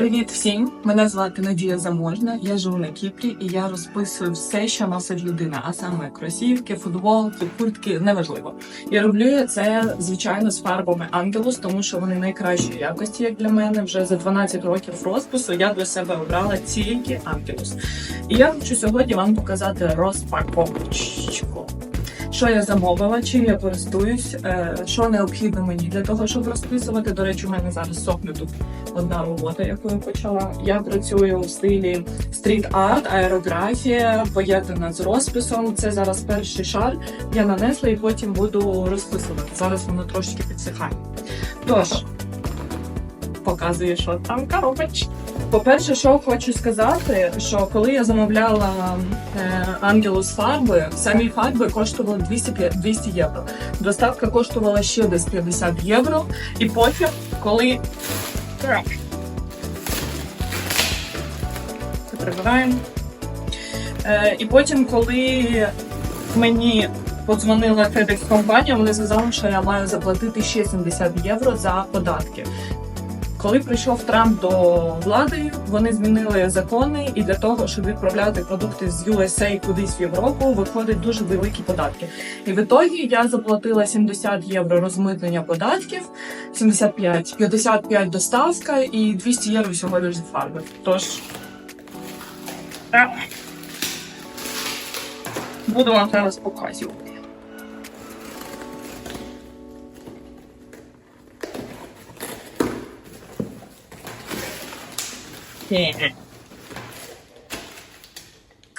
Привіт всім! Мене звати Надія Заможна. Я живу на Кіпрі і я розписую все, що носить людина, а саме кросівки, футболки, куртки, неважливо. Я роблю це звичайно з фарбами Angelus, тому що вони найкращої якості, як для мене. Вже за 12 років розпису я для себе обрала тільки Angelus. І я хочу сьогодні вам показати розпаковочку. Що я замовила, чим я користуюсь, е, що необхідно мені для того, щоб розписувати. До речі, у мене зараз сохне тут одна робота, яку я почала. Я працюю в стилі стріт-арт, аерографія, поєднана з розписом. Це зараз перший шар. Я нанесла і потім буду розписувати. Зараз воно трошки підсихає. Тож, показую, що там коробочка. По-перше, що хочу сказати, що коли я замовляла е, Ангелус фарби, самі фарби коштували 200, 200 євро. Доставка коштувала ще десь 50 євро. І потім, коли прибираємо. Е, і потім, коли мені подзвонила кредит компанія, вони сказали, що я маю заплатити ще 70 євро за податки. Коли прийшов Трамп до влади, вони змінили закони, і для того, щоб відправляти продукти з USA кудись в Європу, виходить дуже великі податки. І в ітогі я заплатила 70 євро розмитнення податків, 75, 55 доставка і 200 євро всього лиш за фарби. Тож буду вам зараз показувати.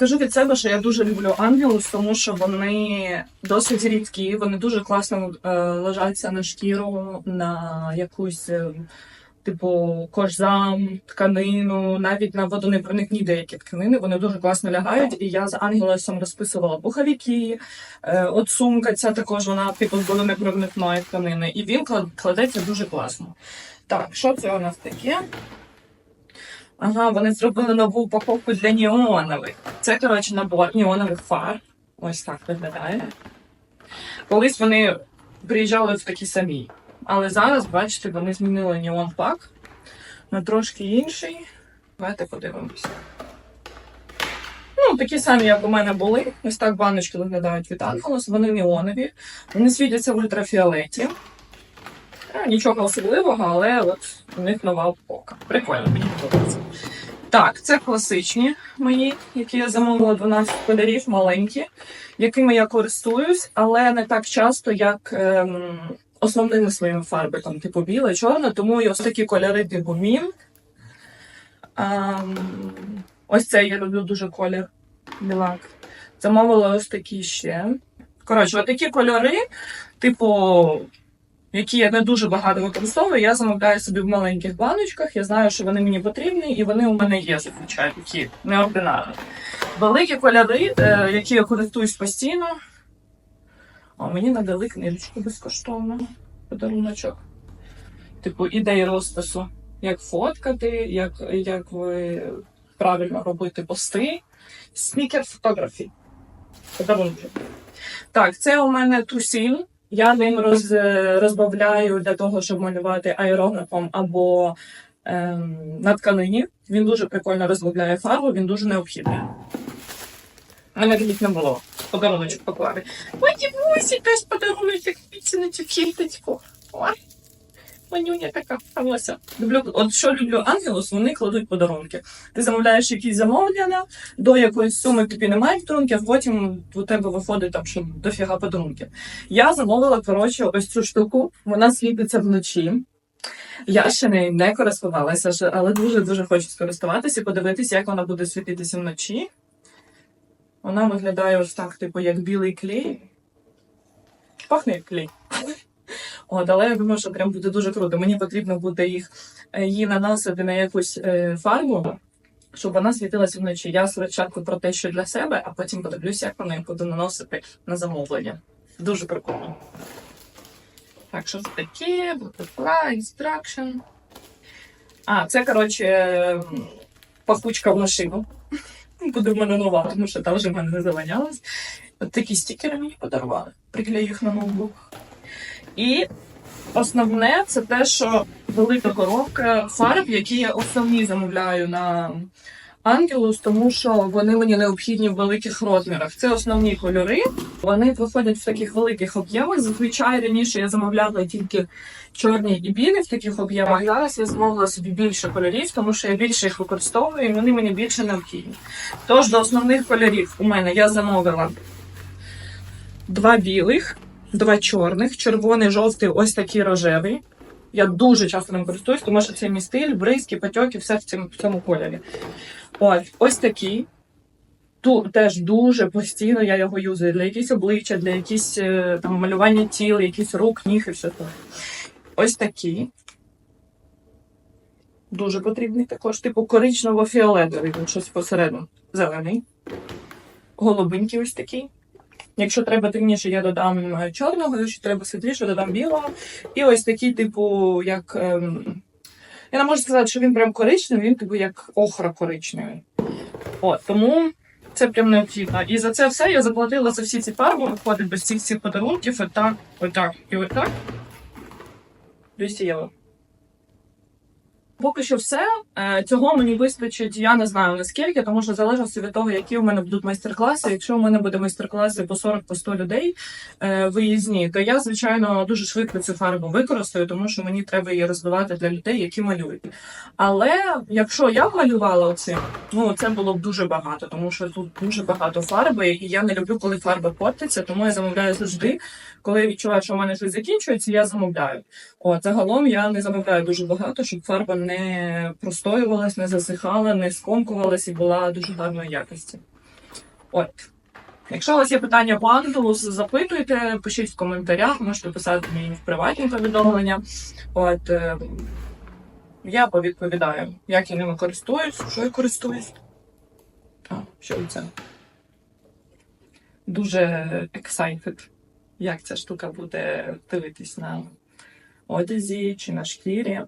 Кажу від себе, що я дуже люблю ангелус, тому що вони досить рідкі, вони дуже класно е, ложаться на шкіру, на якусь, е, типу, кожзам, тканину, навіть на водонепроникні деякі тканини. Вони дуже класно лягають. І я з ангелусом розписувала пуховики. Е, от сумка, ця також вона типу з водонепроникної тканини. І він кладеться дуже класно. Так, що це у нас таке? Ага, вони зробили нову упаковку для неонових. Це, коротше, набор неонових фар. Ось так виглядає. Колись вони приїжджали в такі самі. Але зараз, бачите, вони змінили неон пак на трошки інший. Давайте подивимося. Ну, такі самі, як у мене були. Ось так баночки виглядають від Angelus. Вони неонові. Вони світяться в ультрафіолеті. Е, Нічого особливого, але от у них нова упаковка. Прикольно, мені подобається. Так, це класичні мої, які я замовила 12 кольорів, маленькі, якими я користуюсь, але не так часто, як ем, основними своїми фарбами, там, типу біла, чорна, тому і ось такі кольори типу мін. Ем, ось цей я люблю дуже колір білак. Замовила ось такі ще. Коротше, отакі кольори, типу, які я не дуже багато використовую, я замовляю собі в маленьких баночках. Я знаю, що вони мені потрібні, і вони у мене є зазвичай такі неординарні. Великі кольори, е, які я користуюсь постійно. О, мені надали книжечку безкоштовно. Подаруночок. Типу, ідеї розпису. Як фоткати, як, як ви правильно робити пости. Снікер фотографі. Подарунки. Так, це у мене тусін. Я ним роз, розбавляю для того, щоб малювати аерографом або ем, на тканині. Він дуже прикольно розбавляє фарбу, він дуже необхідний. У мене таких не було. Подаруночок поклали. Ой, дівусі, теж подаруночок, піці на цю. Ой, манюня така хороша. Люблю, от що люблю Ангелус, вони кладуть подарунки. Ти замовляєш якісь замовлення, до якоїсь суми тобі немає подарунків, а потім у тебе виходить там, що дофіга подарунків. Я замовила, коротше, ось цю штуку. Вона світиться вночі. Я ще нею не користувалася, але дуже-дуже хочу скористуватися і подивитися, як вона буде світитися вночі. Вона виглядає ось так, типу, як білий клей. Пахне як клей. От, але я думаю, що прям буде дуже круто. Мені потрібно буде їх е, її наносити на якусь е, фарбу, щоб вона світилася вночі. Я спочатку про те, що для себе, а потім подивлюся, як вона їх буду наносити на замовлення. Дуже прикольно. Так, що це таке? Butterfly, instruction. А, це, коротше, пахучка в машину. Буде в мене нова, тому що та вже в мене не заванялась. От такі стікери мені подарували. Приклею їх на ноутбук. І Основне це те, що велика коробка фарб, які я основні замовляю на Ангелус, тому що вони мені необхідні в великих розмірах. Це основні кольори. Вони виходять в таких великих об'ємах. Зазвичай раніше я замовляла тільки чорні і білі в таких об'ємах. Зараз я замовила собі більше кольорів, тому що я більше їх використовую, і вони мені більше необхідні. Тож до основних кольорів у мене я замовила два білих, два чорних, червоний, жовтий, ось такий рожевий. Я дуже часто ним користуюсь, тому що це мій стиль, бризки, патьоки, все в цьому, в цьому кольорі. Ось, ось такий. Тут теж дуже постійно я його юзаю для якісь обличчя, для якісь е, там малювання тіл, якісь рук, ніг і все це. Ось такий. Дуже потрібний також, типу коричнево-фіолетовий, щось посередині. Зелений. Голубенький ось такий. Якщо треба темніше, я додам е, чорного, якщо треба світліше, додам білого. І ось такий, типу, як. Ем... Я не можу сказати, що він прям коричневий, він типу як охра коричневий. От, тому це прям необхідно. І за це все я заплатила за всі ці фарби, виходить без цих всіх подарунків, отак, отак і отак. 200 євро. Поки що все. Е, Цього мені вистачить, я не знаю наскільки, тому що залежить від того, які у мене будуть майстер-класи. Якщо у мене буде майстер-класи по 40 по 100 людей е, виїзні, то я, звичайно, дуже швидко цю фарбу використаю, тому що мені треба її розвивати для людей, які малюють. Але якщо я малювала оцим, ну це було б дуже багато, тому що тут дуже багато фарби, і я не люблю, коли фарба портиться, тому я замовляю завжди. Коли я відчуваю, що в мене щось закінчується, я замовляю. От, загалом я не замовляю дуже багато, щоб фарба не простоювалась, не засихала, не скомкувалась і була дуже гарної якості. От. Якщо у вас є питання по Ангелус, запитуйте, пишіть в коментарях, можете писати мені в приватні повідомлення. От, е, я повідповідаю, як я ними користуюсь, що я користуюсь. А, що це? Дуже excited, як ця штука буде дивитись на одязі чи на шкірі.